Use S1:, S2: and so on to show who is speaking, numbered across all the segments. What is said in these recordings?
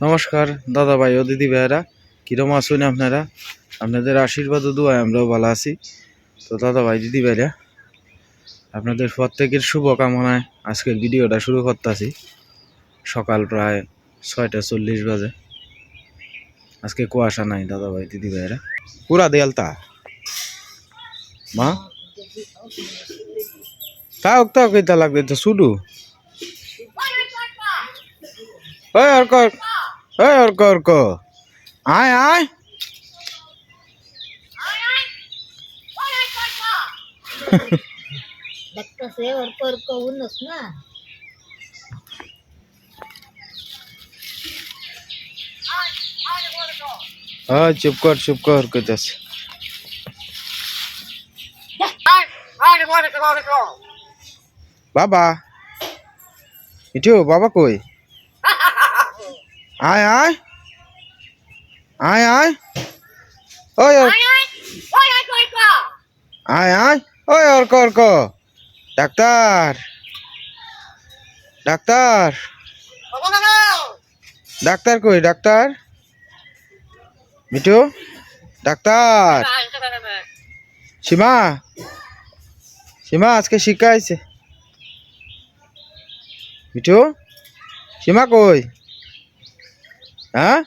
S1: নমস্কার দাদা ভাই ও দিদি ভাইয়েরা কিরম আছেন আপনারা আপনাদের আশীর্বাদ ও দোয়ায় আমরাও ভালো আছি তো দাদা ভাই দিদি ভাইরা আপনাদের প্রত্যেকের শুভকামনায় আজকের ভিডিওটা শুরু করতেছি সকাল প্রায় ছয়টা চল্লিশ বাজে আজকে কুয়াশা নাই দাদা ভাই দিদি ভাইরা পুরা দেয়ালতা মা তাও তাও কইতা লাগবে তো শুধু ওই অর্ক ওই অর্ক অর্ক। আয় আয়।
S2: দেখতেছে না?
S1: হ্যাঁ চুপ কর চুপ কর কইতাছে বাবা মিঠু বাবা কই? আয় আয়। আয় আয়। ওই আয় আয়। ওই Arka Arka doctor. Doctor. Doctor কই ডাক্তার? মিঠু? ডাক্তার। সীমা? সীমা আজকে শিক্ষা আইছে মিঠু? সীমা কই? হ্যাঁ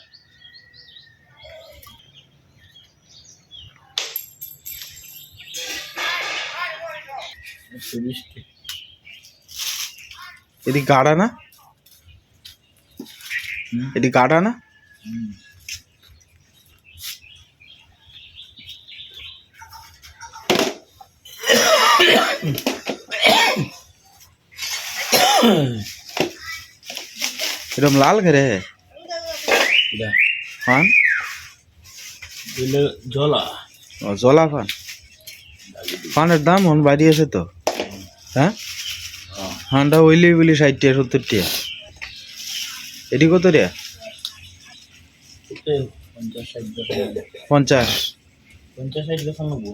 S1: এটি গাড়া না এটি গাড়া না এরকম লাল ঘরে ফান?
S3: জলা।
S1: ও জলা ফান? ফানের দাম হন বাড়িয়েছে তো। হ্যাঁ? ফানটা ওইলি বলি ষাট টিয়া সত্তর টিয়া এটি কত রে?
S3: পঞ্চাশ
S1: পঞ্চাশ।
S3: পঞ্চাশ ষাট বছর নেব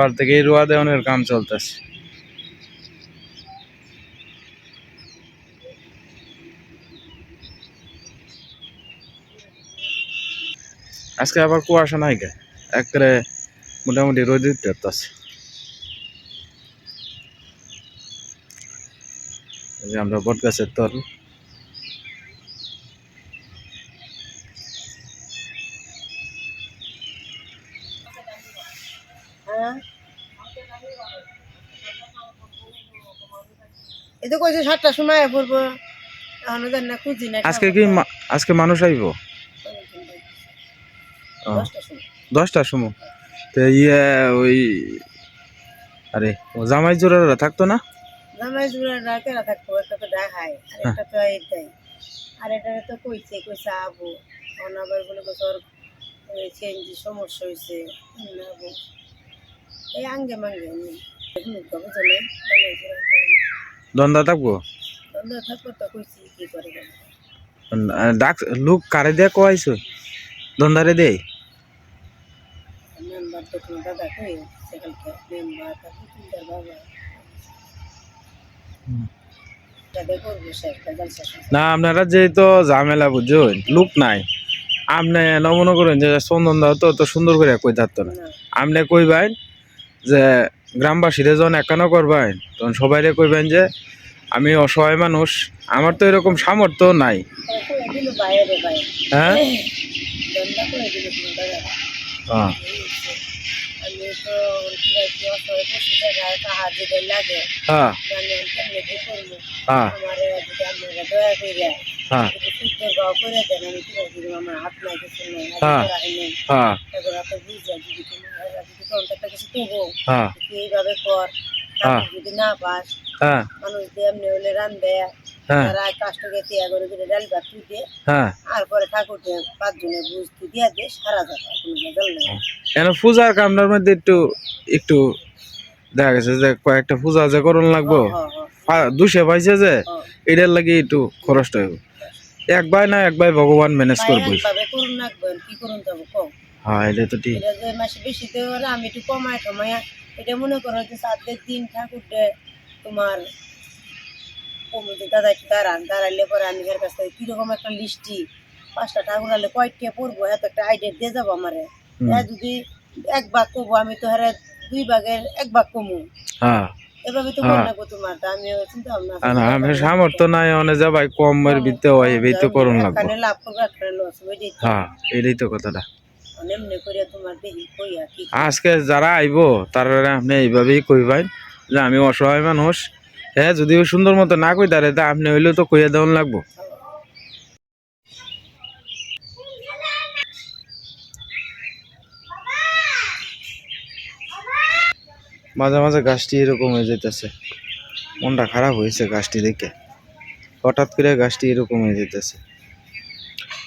S1: শহর থেকে রোয়া দেওয়ানোর কাম চলতেছে। আজকে আবার কুয়াশা নাই গে, একবারে মোটামুটি রোদ উঠতেছে। আমরা বট গাছের তল
S2: হ্যাঁ এই তো কইছে সাতটার সময় পড়ব। এখনও জানি না খুঁজি না
S1: আজকে কি মা- আজকে মানুষ আইব? ও,
S2: দশটার সময়।
S1: দশটার সময়। তো ইয়ে ওই আরে ও জামাই জোড়ারা থাকতো না?
S2: জামাই জুড়ে কেনা থাকব একটা তো দেখায় আর একটা তো দেয়। আর এটা তো কইছে কইছে আবু। তখন আবার বলে কইছে ওর চেঞ্জি সমস্যা হয়েছে আবু এই আঙ্গে মাঙ্গে নি বুঝো নাই জামাই জুড়ে
S1: দন্দা থাকব? ডাক লোক কারে দিয়ে কোয়াইছো? দন্দারে
S2: শুনছে।
S1: না আপনারা যেহেতু ঝামেলা বুঝুন লোক নাই। আপনি ন মনে করেন যে চন্দন দাও তো তো সুন্দর করে কই থাকতো না। আপনি কইবেন যে গ্রামবাসীরা যখন একানো করবেন, তখন সবাইরে কইবেন যে, আমি অসহায় মানুষ, আমার তো এরকম সামর্থ্য নাই। হ্যাঁ? হ্যাঁ। হ্যাঁ। হ্যাঁ। হ্যাঁ।
S2: নেই
S1: হ্যাঁ। হ্যাঁ
S2: কিছু করব
S1: হ্যাঁ।
S2: তুই এইভাবে কর
S1: হ্যাঁ।
S2: যদি না পাস মানুষ দিয়ে এমনি হলে রান দেয় তারা কাস্টকে তিয়া করে ডাল ভাত তুই দে আর পরে ঠাকুরকে পাঁচজনে বুঝতে দিয়া দে সারা যাবে কোনো ভেজাল নেই।
S1: কেন পূজার কামটার মধ্যে একটু একটু দেখা গেছে যে কয়েকটা পূজা যে করণ লাগবো। দুশে পাইছে যে। এটার লাগি একটু খরচটা হইব। এক ভাই না এক ভাই ভগবান ম্যানেজ করব
S2: কি করুন যাব
S1: হ্যাঁ এটা তো ঠিক।
S2: এটা যে মাসে বেশি দেওয়া আমি একটু কমায় এটা মনে করো যে সাতের দিন ঠাকুর দে তোমার কমিতে দাদা একটু দাঁড়ান দাঁড়াইলে পরে আমি এর কাছ থেকে কীরকম একটা লিস্টি পাঁচটা ঠাকুর কয়টা পড়ব এত একটা আইডিয়া দিয়ে যাব আমারে। হ্যাঁ যদি এক ভাগ করব আমি তো হারে দুই ভাগের এক ভাগ কমু।
S1: হ্যাঁ।
S2: এভাবে তো
S1: হ্যাঁ।
S2: করে তোমার তা আমি চিন্তা ভাবনা
S1: আমার সামর্থ্য নাই অনে যা ভাই কমের ভিতরে হয় তো লাগবো
S2: লাভ করব লস তো।
S1: হ্যাঁ এটাই তো কথাটা। আজকে যারা আইব, তারা আপনি এইভাবেই কইবেন যে আমি অসহায় মানুষ। হ্যাঁ যদি সুন্দর মতো না কই তারে তা আপনি হইলেও তো কইয়া দেওয়ান লাগবো। মাঝে মাঝে গাছটি এরকম হয়ে যেতেছে মনটা খারাপ হয়েছে গাছটি দেখে। হঠাৎ করে গাছটি এরকম হয়ে যেতেছে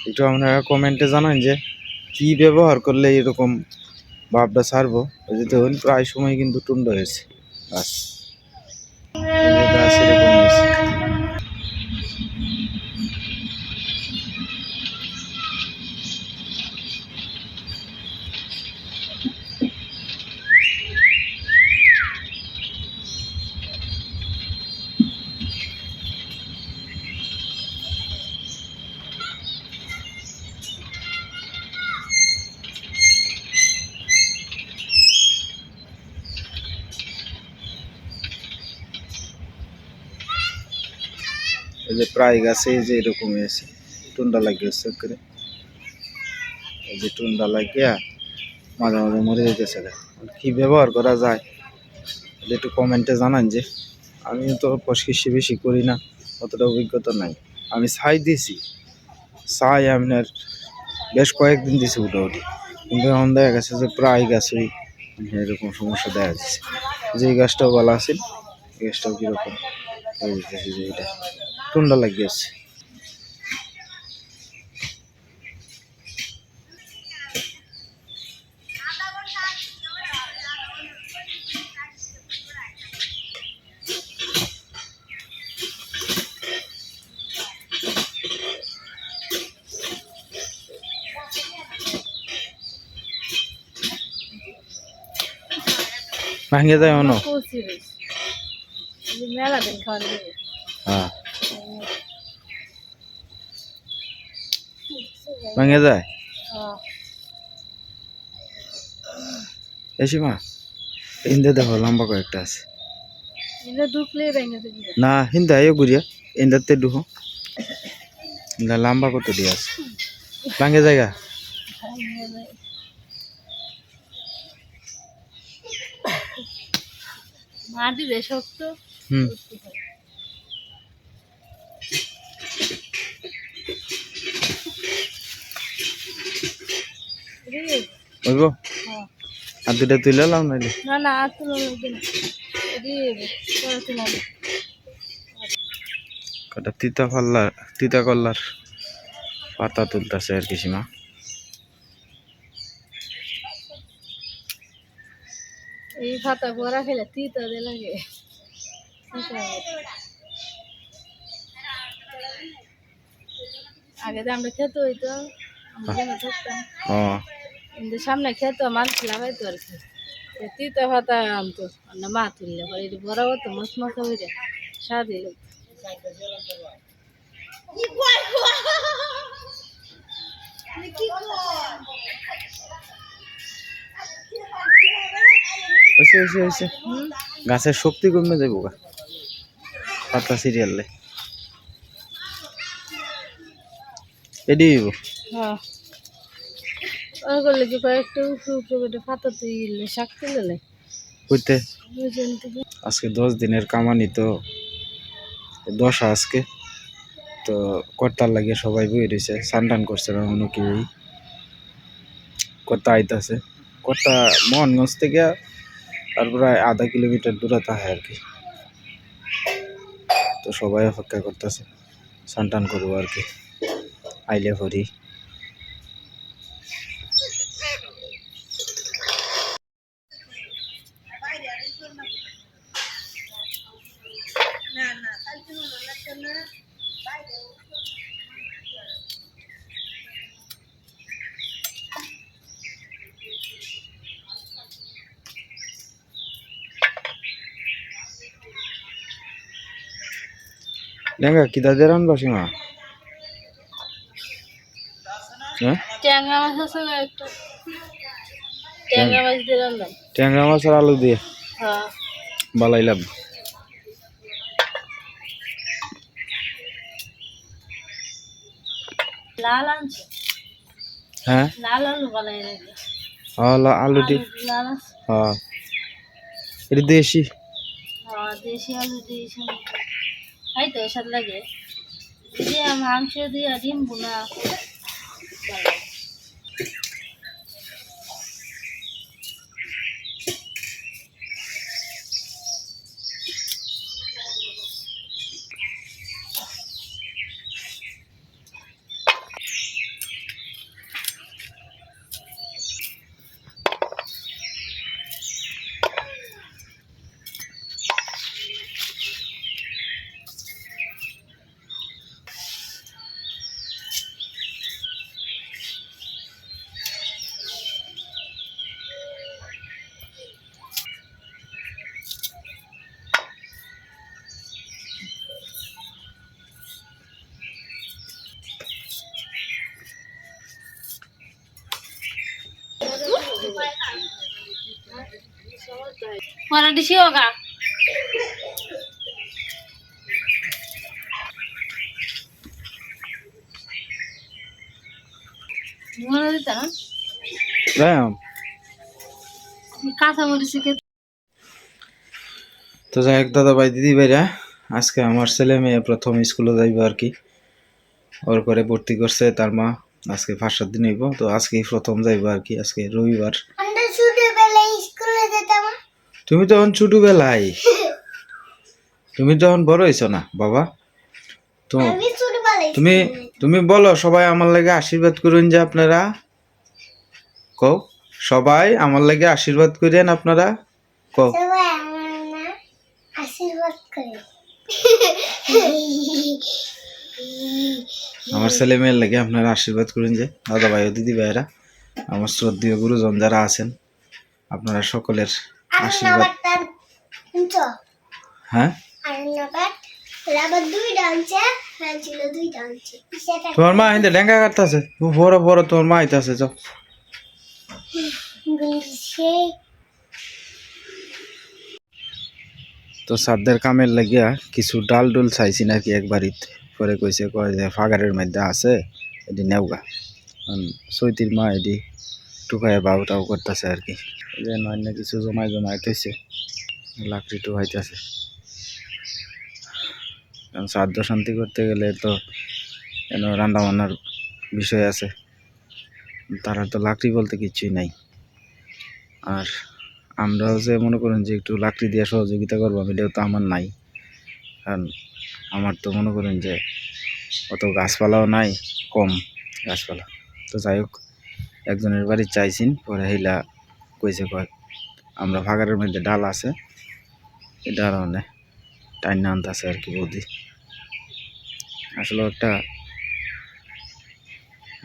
S1: একটু আপনারা কমেন্টে জানান যে কি ব্যবহার করলে এরকম ভাবটা সারবো? যেতে যে প্রায় সময় কিন্তু টুন্ড হয়েছে। গাছ এই যে প্রায় গাছে যে এরকম হয়েছে, টুন্ডা লাগিয়েছে করে। এই যে টুন্ডা লাগিয়া মাঝে মাঝে মরে যেতেছে। কি ব্যবহার করা যায়? একটু কমেন্টে জানান যে। আমি তো কৃষি বেশি করি না, অতটা অভিজ্ঞতা নাই। আমি ছাই দিছি। ছাই আপনার বেশ কয়েকদিন দিছি উঠাউটি কিন্তু এখন দেখা গেছে যে প্রায় গাছই এরকম সমস্যা দেখা যাচ্ছে যে গাছটাও ভালো আছে, এই গাছটাও কীরকম? হয়ে যেতেছে যে এটা টুন্ডা লাগিয়েছে ভাঙে যায় অন
S2: মেলা দিন খাওয়ান দেবে
S1: হ্যাঁ ভাঙে যায়? এসি মা ইন্দে দেখো লম্বা কয়েকটা আছে। না হিন্দা আয়ো গুড়িয়া ইন্দাতে ডুহো। ইন্দা লম্বা কত দিয়ে আছে। ভাঙে জায়গা
S2: মাটি শক্ত
S1: হুম। ওইব আর দুটা তুলে লাও নাইলে
S2: না না আর তুলো লাগবে না এদিকে পরে তুলাবে
S1: কটা তিতা পাল্লার তিতা কল্লার পাতা তুলতেছে আর কি সীমা
S2: এই পাতা বড়া খেলে তিতা দে লাগে আগে তো আমরা খেতে হইতো আমরা যেন থাকতাম
S1: ও
S2: কিন্তু সামনে খেত মানুষ লাগাইতো আর কি তিতা পাতা আনতো না মা তুললে পরে এটা বড় হতো মস মশা হয়ে স্বাদ এলো
S1: হয়েছে হয়েছে গাছের শক্তি কমে যাব গা। পাতা সিরিয়ালে। এডি
S2: হ্যাঁ। ওই করলে কয়েকটা উপরে উপরে করে পাতা তুই শাক তুলে
S1: কইতে?
S2: বুঝলেন
S1: আজকে দশ দিনের কামানি তো দশ আজকে। তো কর্তার লাগে সবাই বই রয়েছে স্নান করছে না মনে কি কর্তা আইতাছে। কর্তা মোহনগঞ্জ থেকে আর প্রায় আধা কিলোমিটার দূরত্ব হয় আর কি। তো সবাই অপেক্ষা করতেছে সানটান করব আর কি। আইলে ভরি। লেঙ্গা কিতা দিয়ে রান সীমা হ্যাঁ?
S2: ট্যাংরা মাছ
S1: আর আলু দিয়ে?
S2: হ্যাঁ।
S1: বালাইলাম।
S2: লাল
S1: হ্যাঁ?
S2: লাল আলু বানাই নাকি
S1: আলা- আলু দি
S2: লাল আছে
S1: হ্যাঁ এটা দেশি?
S2: হ্যাঁ দেশি আলু দিয়েছি তাই তো স্বাদ লাগে। দিয়ে মাংস দিয়ে ডিম বোনা। পরে দিছি ওগা মনে দিত না
S1: রাম
S2: কাঁচা মরিচ খেতে
S1: তো যাই হোক দাদা ভাই দিদি ভাইরা আজকে আমার ছেলে মেয়ে প্রথম স্কুলে যাইব আর কি ওর করে ভর্তি করছে তার মা আজকে পাঁচ সাত দিন হইব তো আজকেই প্রথম যাইব আর কি আজকে রবিবার
S2: আমরা ছোটবেলায় স্কুলে যেতাম
S1: তুমি তখন ছোটবেলায়। তুমি তখন বড় হয়েছো না বাবা? তো তুমি তুমি বলো সবাই আমার লাগে আশীর্বাদ করুন যে আপনারা। কও সবাই আমার লাগে আশীর্বাদ করেন আপনারা। কও।
S2: আমার
S1: ছেলে মেয়ের লাগে আপনারা আশীর্বাদ করুন যে দাদা ভাই ও দিদি ভাইয়েরা আমার শ্রদ্ধীয় গুরুজন যারা আছেন আপনারা সকলের আশীর্বাদ। হ্যাঁ?
S2: হ্যাঁ
S1: তোমার মা হিন্দে ডেঙ্গা কাটতেছে। বড় বড় তোমার মা আইতাছে যাও। তো সাধ্যের কামের লাগিয়া কিছু ডাল ডুল চাইছি নাকি একবারিত পরে কইছে কয় যে ফাগারের মধ্যে আছে এটি নেওগা। সৈতির মা এটি টুকায় বাউ টাউ করতেছে আর কি। যে অন্য কিছু জমাই জমাই থইছে লাকড়ি টুকাইতেছে কারণ শ্রাদ্ধ শান্তি করতে গেলে তো এন রান্না বান্নার বিষয় আছে, তারা তো লাকড়ি বলতে কিছুই নাই। আর আমরাও যে মনে করেন যে একটু লাকড়ি দিয়ে সহযোগিতা করব এটাও তো আমার নাই। কারণ আমার তো মনে করেন যে অত গাছপালাও নাই, কম গাছপালা। তো যাই হোক, একজনের বাড়ি চাইছেন, পরে হেলা কইছে, কয়, আমরা ভাগারের মধ্যে ডাল আছে এই ডাল মানে টাইনা আনতেছে আর কি বৌদি। আসলে একটা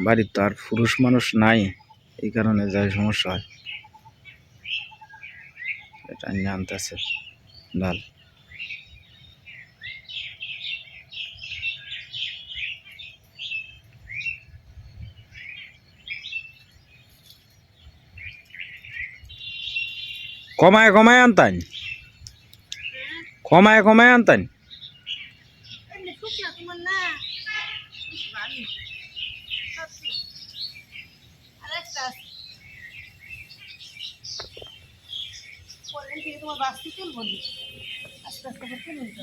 S1: বাড়ির তো আর পুরুষ মানুষ নাই, এই কারণে যাই সমস্যা হয়। নিয়ে আনতেছে ডাল। কমায় কমায় আনতান কমায় কমায় আনতান
S2: তোমার বাস্তি তুলবো আস্তে আস্তে করে তুলুন তো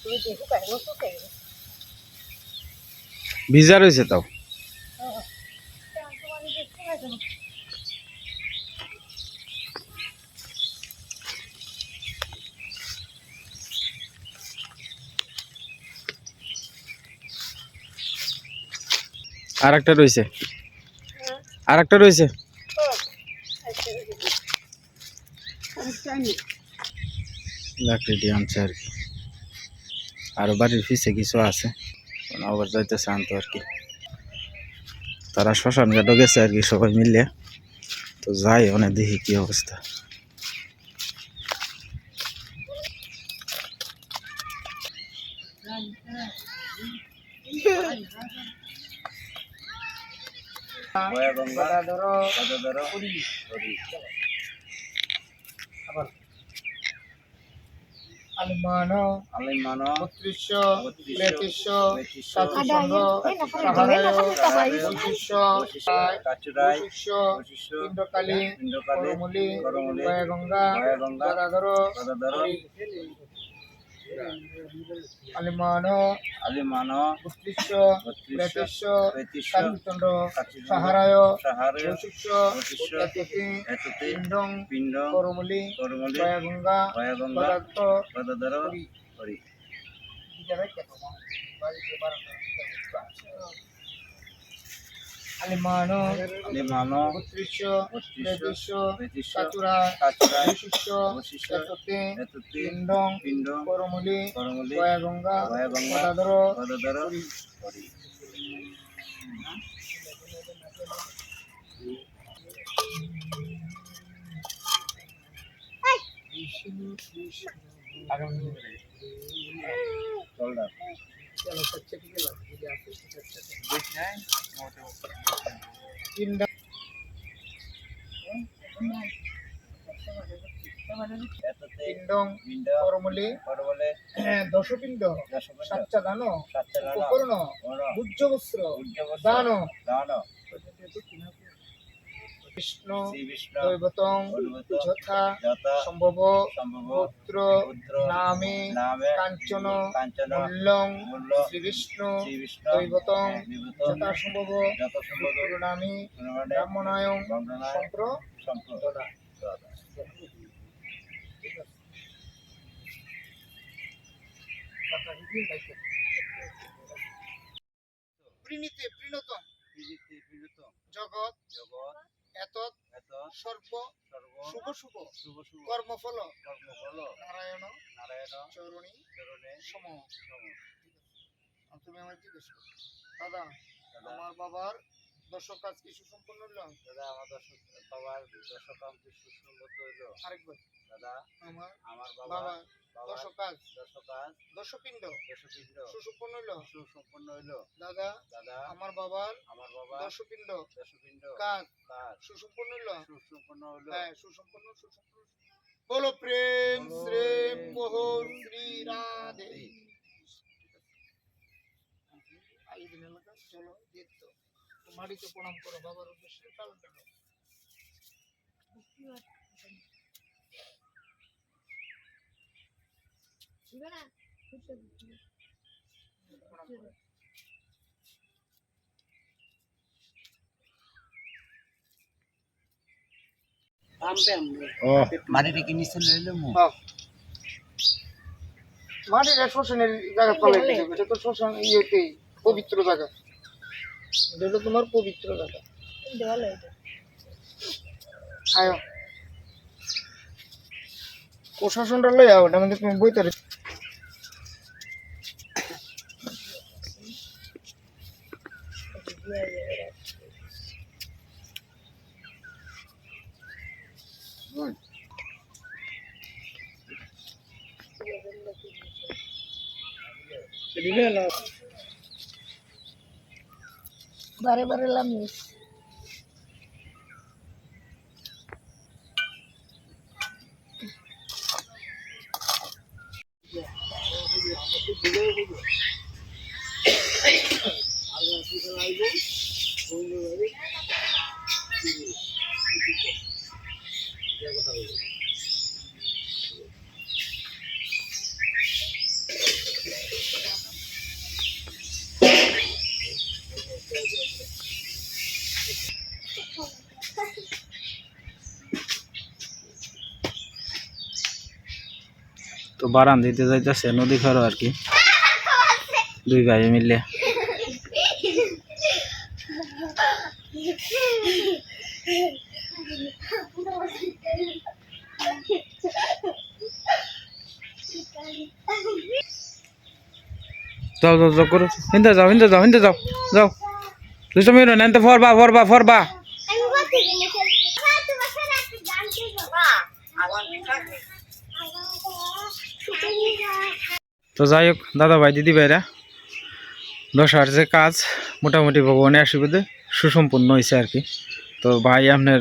S2: তুমি দেখো কেন শুকাই
S1: ভিজা রয়েছে তাও। আর একটা রয়েছে। আর একটা রয়েছে আর কি। আরও বাড়ির পিছে কিছু আছে। আবার যাইতেছে আনতো আর কি। তারা শ্মশান ঘাটও গেছে আর কি সবাই মিলে। তো যাই, অনেক দেখি কি অবস্থা।
S3: আলিমানো
S4: আলিমানো
S3: বত্রিশ
S4: বত্রিশ,
S3: তেত্রিশ
S4: তেত্রিশ,
S3: সাতচন্দ্র সাহারায় পঁচিশ
S4: কাচুরাই
S3: পঁচিশ
S4: পঁচিশ
S3: ইন্দ্রকালী
S4: ইন্দ্রকালী
S3: করমুলি গঙ্গা
S4: গঙ্গা
S3: আলিমানো
S4: আলিমানো
S3: বত্রিশ তেত্রিশ
S4: কাচুরাই
S3: সাহারায়
S4: সাহারে
S3: পঁচিশ
S4: পঁচিশ
S3: এততি পিণ্ডং
S4: পিণ্ড
S3: করমুলি
S4: করমলি
S3: গঙ্গা
S4: গঙ্গা
S3: পদার্থ
S4: গদাধর হরি।
S3: আলিমানো
S4: আলিমানো
S3: বত্রিশ তেত্রিশ কাচুরা
S4: কাচুরাই
S3: পঁচিশ
S4: পঁচিশ
S3: এততি পিণ্ডং
S4: পিণ্ড
S3: করমুলি
S4: করমলি
S3: গঙ্গা
S4: গঙ্গা
S3: গদাধর
S4: গদাধর হরি
S3: পিণ্ড
S4: এততে
S3: পিণ্ডং
S4: পিণ্ড
S3: করমুলি
S4: করমলে
S3: দশপিণ্ড
S4: দশপন্ড
S3: সাচ্চা দান
S4: সাতচালানো
S3: উপকরণ উজ্জবস্ত্র দান।
S4: দান।
S3: বিষ্ণু দৈবতং যথা সম্ভব পুত্র নামে কাঞ্চন মূল্যং শ্রী বিষ্ণু দৈবতং যথা সম্ভব পুত্র নামে ব্রাহ্মণায়ং সম্প্র প্রীণিতে প্রীণতম। জগৎ।
S4: জগৎ।
S3: এত
S4: এত
S3: সর্ব শুভ শুভ।
S4: শুভ শুভ।
S3: কর্মফল
S4: কর্মফল।
S3: নারায়ণ
S4: নারায়ণ
S3: চরণী
S4: চরণে
S3: সম।
S4: সম।
S3: তুমি আমার জিজ্ঞেস করো। দাদা
S4: দাদা।
S3: আমার বাবার দশক কাজ কিছু সম্পন্ন হলো?
S4: দাদা আমার দর্শক বাবার দর্শকাম সুসম্মত হইল
S3: আরেকবার।
S4: দাদা
S3: আমার
S4: আমার বাবা
S3: বাবার
S4: বাবার
S3: দশক কাজ।
S4: দর্শকাজ
S3: দশপিণ্ড
S4: দশপিণ্ড
S3: সুসম্পন্ন হলো?
S4: সুসম্পন্ন হইল
S3: দাদা
S4: দাদা
S3: আমার বাবার
S4: আমার বাবা
S3: দশপিণ্ড
S4: দশপিণ্ড
S3: কাজ।
S4: কাজ।
S3: সুসম্পন্ন হলো?
S4: সুসম্পন্ন হইল
S3: হ্যাঁ সুসম্পন্ন সুসম্পন্ন। বলো প্রেম
S4: বলো
S3: শ্রেম শ্রী রাধে। আই দিন এলাকা চলো দেখত মাটিতে প্রণাম করো বাবার উদ্দেশ্যে।
S4: মাটিটা কি নিচে
S3: শ্মশানের জায়গা তলে দিতে হবে। এটা তো শ্মশান ইয়েতে পবিত্র জায়গা। এটা হলো তোমার পবিত্র জায়গা আয়ো। প্রশাসনটা লই আও এটা মানে তুমি বইতে
S2: বারে বারে লামিস
S1: তো বারান দিতে যাইতেছে, নদী খারো আর কি। দুই ভাই মিলে। যাও যাও যাও, করো। হিন্দে যাও হিন্দে যাও হিন্দে যাও। যাও দুটো মেরো নেন তো ফরবা ফরবা ফরবা। তো যাই হোক দাদা ভাই দিদি ভাইরা দশার যে কাজ, মোটামুটি ভগবানের আশীর্বাদে সুসম্পন্ন হয়েছে আর কি। তো ভাই আপনার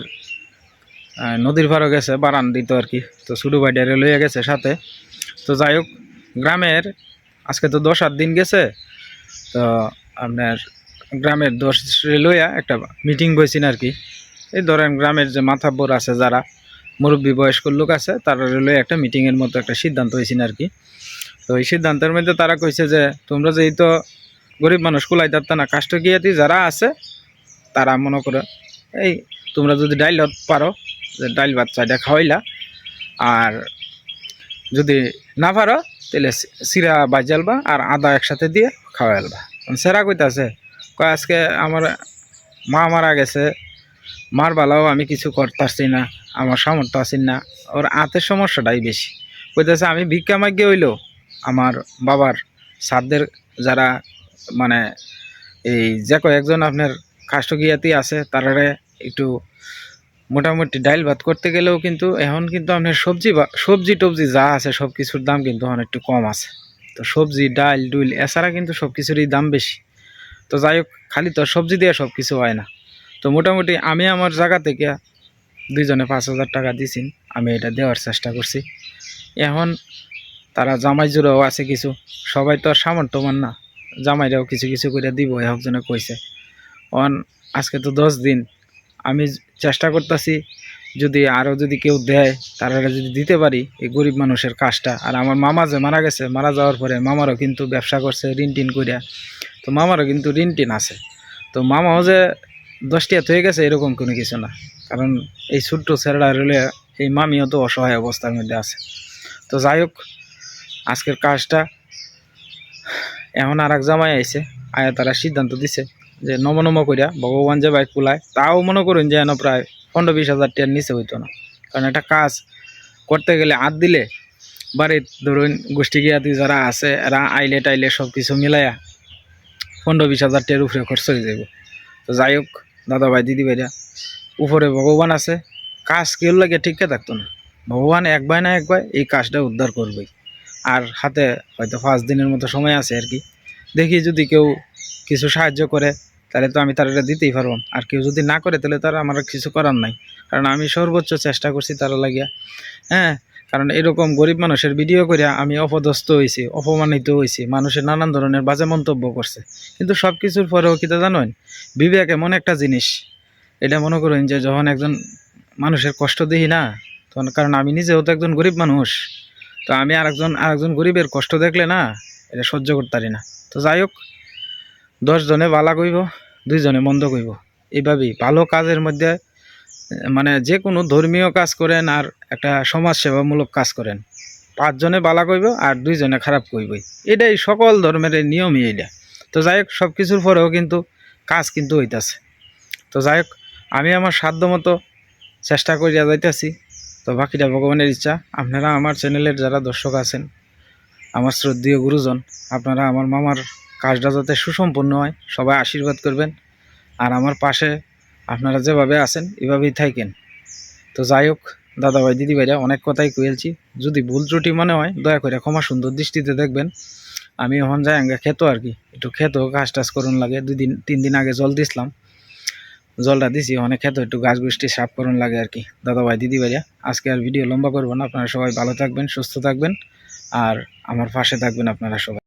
S1: নদীর পাড়ও গেছে বারান দিত আর কি। তো ছোটো ভাইডারে লইয়া গেছে সাথে। তো যাই হোক গ্রামের, আজকে তো দশ আট দিন গেছে, তো আপনার গ্রামের দশ লইয়া একটা মিটিং বইছেন আর কি। এই ধরেন গ্রামের যে মাথাব্বর আছে যারা, মুরব্বী বয়স্ক লোক আছে, তারা লইয়া একটা মিটিংয়ের মতো একটা সিদ্ধান্ত হয়েছেন আর কি। তো এই সিদ্ধান্তের মধ্যে তারা কইছে যে, তোমরা যেই তো গরিব মানুষ কুলাই যাতে না কাষ্টকিয়াতি যারা আছে, তারা মনে করো, এই তোমরা যদি ডাইল পারো, যে ডাইল ভাত চাইটা খাওয়াইলা, আর যদি না পারো, তাহলে সিরা বাজালবা আর আদা একসাথে দিয়ে খাওয়াইলবা সেরা কইতাছে, কয়, আজকে আমার মা মারা গেছে, মার বালাও আমি কিছু করতেছি না, আমার সামর্থ্য আছি না, ওর আতের সমস্যাটাই বেশি। কইতেছে, আমি ভিক্ষা মাগ্যে হইল আমার বাবার সাধ্যের যারা মানে এই যে কয়েকজন আপনার কাষ্টগিয়াতি আছে, তারারে একটু মোটামুটি ডাইল ভাত করতে গেলেও কিন্তু এখন কিন্তু আপনার সবজি সবজি টবজি যা আছে সব কিছুর দাম কিন্তু এখন একটু কম আছে। তো সবজি ডাল ডুইল এছাড়া কিন্তু সব কিছুরই দাম বেশি। তো যাই হোক, খালি তো সবজি দিয়ে সব কিছু হয় না। তো মোটামুটি আমি আমার জায়গা থেকে দুইজনে পাঁচ হাজার টাকা দিছি। আমি এটা দেওয়ার চেষ্টা করছি। এখন তারা জামাই জোড়াও আছে কিছু। সবাই তো আর সামর্থ্যমান না। জামাইরাও কিছু কিছু করে দিব একজনে কইছে। অন, আজকে তো দশ দিন। আমি চেষ্টা করতেছি যদি আরও যদি কেউ দেয়, তারা যদি দিতে পারি এই গরিব মানুষের কাজটা। আর আমার মামা যে মারা গেছে, মারা যাওয়ার পরে মামারও কিন্তু ব্যবসা করছে, ঋণ টিন করিয়া তো মামারও কিন্তু ঋণ টিন আছে। তো মামাও যে দশটিয়া হয়ে গেছে, এরকম কোনো কিছু না। কারণ এই ছোট্ট ছেলেরা রইলে এই মামিও তো অসহায় অবস্থার মধ্যে আছে। তো যাই হোক আজকের কাজটা এখন আর এক জামাই আইছে, আয়া তারা সিদ্ধান্ত দিছে যে নম নম করিয়া ভগবান যে বাইক কুলায়, তাও মনে করুন যে এন প্রায় পনেরো বিশ হাজার টাকার নিচে হইতো না। কারণ একটা কাজ করতে গেলে হাত দিলে, বাড়ির ধরুন গোষ্ঠী গিয়াতি যারা আছে, এরা আইলে টাইলে সব কিছু মিলাইয়া পনেরো বিশ হাজার টাকার উপরে খরচ হয়ে যাব তো যাই হোক দাদা ভাই দিদি ভাইরা উপরে ভগবান আছে, কাজ কেউ লাগে ঠিকঠাক থাকতো না। ভগবান একবার না একবার এই কাজটা উদ্ধার করবেই। আর হাতে হয়তো পাঁচ দিনের মতো সময় আছে আর কি। দেখি যদি কেউ কিছু সাহায্য করে, তাহলে তো আমি তার এটা দিতেই পারব। আর কেউ যদি না করে, তাহলে তার আমার কিছু করার নাই। কারণ আমি সর্বোচ্চ চেষ্টা করছি তারা লাগিয়া। হ্যাঁ কারণ এরকম গরিব মানুষের ভিডিও করে আমি অপদস্থ হয়েছি অপমানিত হয়েছি মানুষের নানান ধরনের বাজে মন্তব্য করছে। কিন্তু সব কিছুর পরেও কিতা জানেন? বিবেক এমন একটা জিনিস। এটা মনে করেন যে যখন একজন মানুষের কষ্ট দেখি না, তখন কারণ আমি নিজেও তো একজন গরিব মানুষ। তো আমি আরেকজন আরেকজন গরিবের কষ্ট দেখলে না, এটা সহ্য করতে পারি না। তো যাই হোক দশজনে বালা কইব দুইজনে মন্দ কইব। এইভাবেই ভালো কাজের মধ্যে মানে যে কোনো ধর্মীয় কাজ করেন আর একটা সমাজ সেবামূলক কাজ করেন। পাঁচজনে বালা কইব আর দুইজনে খারাপ কইবই। এটাই সকল ধর্মের নিয়মই এইটা। তো যাই হোক সব কিছুর পরেও কিন্তু কাজ কিন্তু হইতাছে। তো যাই হোক, আমি আমার সাধ্য মতো চেষ্টা করিয়া যাইতেছি। তো বাকিটা ভগবানের ইচ্ছা। আপনারা আমার চ্যানেলের যারা দর্শক আছেন, আমার শ্রদ্ধেয় গুরুজন, আপনারা আমার মামার কাজটা যাতে সুসম্পন্ন হয়, সবাই আশীর্বাদ করবেন। আর আমার পাশে আপনারা যেভাবে আছেন, এভাবেই থাকেন। তো যাই হোক, দাদাভাই, দিদিভাইরা, অনেক কথাই কয়েলছি যদি ভুল ত্রুটি মনে হয়, দয়া করে ক্ষমা সুন্দর দৃষ্টিতে দেখবেন। আমি এখন যাই আগে খেতো আর কি। একটু খেতো কাজ টাজ করুন লাগে। দুই দিন, তিন দিন আগে জল দিছিলাম। জলটা দিছি, অনেক ক্ষেত্রে একটু গাছ বৃষ্টি সাফ করুন লাগে আর কি। দাদা ভাই দিদি ভাইয়া আজকে আর ভিডিও লম্বা করব না, আপনারা সবাই ভালো থাকবেন, সুস্থ থাকবেন, আর আমার পাশে থাকবেন আপনারা সবাই।